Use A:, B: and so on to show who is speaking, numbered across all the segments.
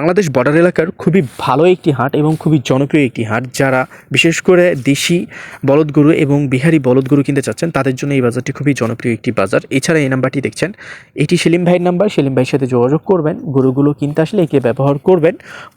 A: Bangladesh border এলাকার খুবই ভালো একটি হাট এবং খুবই জনপ্রিয় একটি হাট, যারা বিশেষ করে দেশি বলদ গরু এবং বিহারি বলদ গরু কিনতে চাচ্ছেন, তাদের জন্য এই বাজারটি খুবই জনপ্রিয় একটি বাজার। এছাড়া এই নাম্বারটি দেখছেন, এটি সেলিম ভাইয়ের নাম্বার, সেলিম ভাইয়ের সাথে যোগাযোগ করবেন, গরুগুলো কিনতে আসলে একে ব্যবহার করবেন।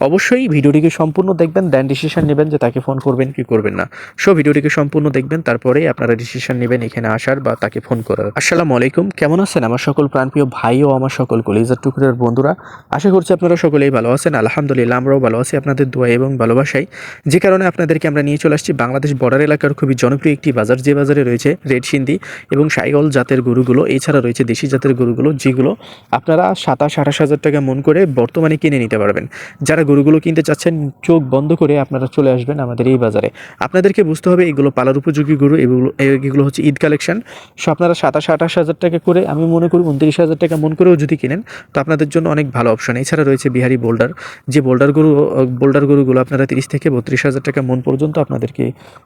A: অবশ্যই ভিডিওটিকে সম্পূর্ণ দেখবেন দেন ডিসিশন নেবেন যে তাকে ফোন করবেন কি করবেন না। সো ভিডিওটিকে সম্পূর্ণ দেখবেন তারপরেই আপনারা ডিসিশন নেবেন এখানে আসার বা তাকে ফোন করার। আসসালামু আলাইকুম, কেমন আছেন আমার সকল প্রাণপ্রিয় ভাই ও আমার সকল কলিজার টুকরের বন্ধুরা? আশা করছি আপনারা সকলেই ভালো আছেন, আলহামদুলিল্লাহ, আমরাও ভালো আছি। আপনাদের দোয়া এবং ভালোবাসাই যে কারণে আপনাদেরকে আমরা নিয়ে চলে আসছি বাংলাদেশ বর্ডার এলাকার খুবই জনপ্রিয় একটি বাজার, যে বাজারে রয়েছে রেড সিন্ধি এবং সাইগল জাতের গরুগুলো, এছাড়া রয়েছে দেশি জাতের গরুগুলো, যেগুলো আপনারা সাতাশ, আঠাশ হাজার টাকা মন করে বর্তমানে কিনে নিতে পারবেন। যারা গরুগুলো কিনতে চাচ্ছেন, চোখ বন্ধ করে আপনারা চলে আসবেন আমাদের এই বাজারে। আপনাদেরকে বুঝতে হবে, এগুলো পালার উপযোগী গরু, এগুলো এগুলো হচ্ছে ঈদ কালেকশন। সো আপনারা সাতাশ, আঠাশ হাজার টাকা করে, আমি মনে করি উনত্রিশ হাজার টাকা মন করেও যদি কিনেন, তো আপনাদের জন্য অনেক ভালো অপশন এছাড়া রয়েছে বিহারি বোল্ডার, যে বোল্ডার গরু, বোল্ডার গরুগুলো আপনারা তিরিশ থেকে বত্রিশ হাজার টাকা মন পর্যন্ত আপনাদেরকে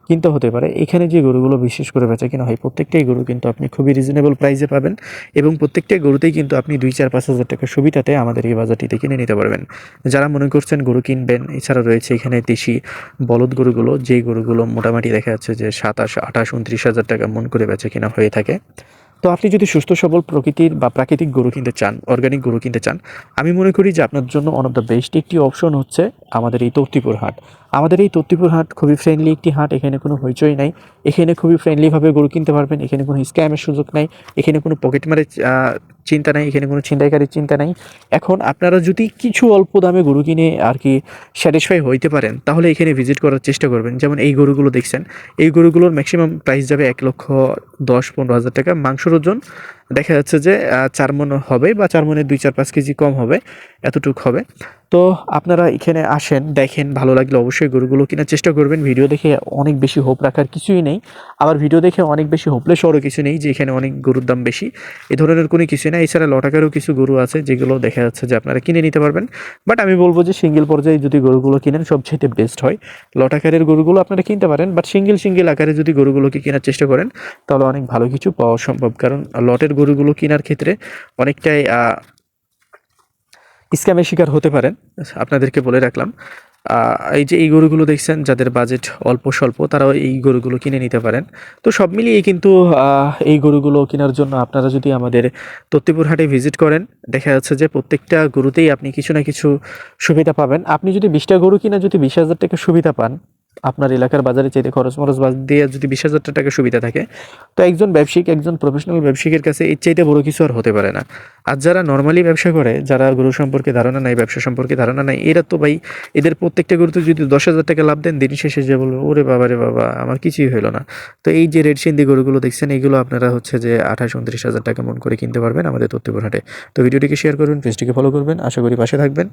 A: কিনতে হতে পারে। এখানে যে গরুগুলো বিশেষ করে বেচা কিনা হয়, প্রত্যেকটাই গরু কিন্তু আপনি খুবই রিজনেবল প্রাইসে পাবেন এবং প্রত্যেকটাই গরুতেই কিন্তু আপনি দুই চার পাঁচ হাজার টাকা সুবিধাতে আমাদের এই বাজারটিতে কিনে নিতে পারবেন। যারা মনে করছেন গরু কিনবেন, এছাড়া রয়েছে এখানে দেশি বলদ গরুগুলো, যেই গরুগুলো মোটামুটি দেখা যাচ্ছে যে সাতাশ, আঠাশ, উনত্রিশ হাজার টাকা মন করে বেচা কিনা হয়ে থাকে। তো আপনি যদি সুস্থ, সবল প্রকৃতির বা প্রাকৃতিক গরু কিনতে চান অর্গানিক গরু কিনতে চান, আমি মনে করি যে আপনার জন্য ওয়ান অফ দ্য বেস্ট একটি অপশন হচ্ছে আমাদের এই তত্তিপুর হাট। আমাদের এই তত্তিপুর হাট খুবই ফ্রেন্ডলি একটি হাট, এখানে কোনো হইচই নাই। এখানে খুবই ফ্রেন্ডলিভাবে গরু কিনতে পারবেন, এখানে কোনো স্ক্যামের সুযোগ নাই, এখানে কোনো পকেট মারের চিন্তা নাই, এখানে কোনো ছিনতাইকারীর চিন্তা নাই। এখন আপনারা যদি কিছু অল্প দামে গরু কিনে আর কি স্যাটিসফাই হইতে পারেন, তাহলে এখানে ভিজিট করার চেষ্টা করবেন। যেমন এই গরুগুলো দেখছেন, এই গরুগুলোর ম্যাক্সিমাম প্রাইস যাবে এক লক্ষ দশ পনেরো হাজার টাকা। মাংসর ওজন দেখা যাচ্ছে যে চার মন হবে বা চার মনের দুই চার পাঁচ কেজি কম হবে, এতটুক হবে। তো আপনারা এখানে আসেন, দেখেন, ভালো লাগলে অবশ্যই গরুগুলো কেনার চেষ্টা করবেন। ভিডিও দেখে অনেক বেশি হোপ রাখার কিছুই নেই। আবার ভিডিও দেখে অনেক বেশি হোপলেসরও কিছু নেই যে, এখানে অনেক গরুর দাম বেশি। এ ধরনের কোনো কিছু না এছাড়া লটাকারও কিছু গরু আছে যেগুলো দেখা যাচ্ছে যে, আপনারা কিনে নিতে পারবেন। বাট আমি বলব যে, সিঙ্গেল পর্যায়ে যদি গরুগুলো কিনেন সবচেয়ে বেস্ট হয়। লটাকারের গরুগুলো আপনারা কিনতে পারেন, বাট সিঙ্গেল সিঙ্গেল আকারে যদি গরুগুলোকে কেনার চেষ্টা করেন, তাহলে অনেক ভালো কিছু পাওয়া সম্ভব। কারণ লটের গরুগুলো কেনার ক্ষেত্রে অনেকটাই স্ক্যামের শিকার হতে পারেন। আপনাদেরকে বলে রাখলাম। এই যে এই গরুগুলো দেখছেন, যাদের বাজেট অল্প স্বল্প, তারাও এই গরুগুলো কিনে নিতে পারেন। তো সব মিলিয়ে কিন্তু এই গরুগুলো কেনার জন্য আপনারা যদি আমাদের তত্তিপুর হাটে ভিজিট করেন, দেখা যাচ্ছে যে প্রত্যেকটা গরুতেই আপনি কিছু না কিছু সুবিধা পাবেন। আপনি যদি বিশটা গরু কিনা যদি বিশ হাজার টাকা সুবিধা পান আপনার এলাকার বাজারে চাইতে খরচ মরচ বাদ দিয়ে যদি বিশ হাজার টাকা সুবিধা থাকে, তো একজন ব্যবসায়িক, একজন প্রফেশনাল ব্যবসায়িকের কাছে এর চাইতে বড় কিছু আর হতে পারে না। আর যারা নর্মালি ব্যবসা করে, যারা গরু সম্পর্কে ধারণা নাই, ব্যবসা সম্পর্কে ধারণা নাই, এরা তো ভাই এদের প্রত্যেকটা গরুতে যদি দশ হাজার টাকা লাভ দেন, দিন শেষে যে বলব, ওরে বাবা রে বাবা, আমার কিছুই হলো না। তো এই যে রেড সিন্ধি গরুগুলো দেখছেন, এগুলো আপনারা হচ্ছে যে আঠাশ, উনত্রিশ হাজার টাকা মন করে কিনতে পারবেন আমাদের তথ্যপুর হাটে। তো ভিডিওটিকে শেয়ার করবেন পেজটিকে ফলো করবেন। আশা করি পাশে থাকবেন।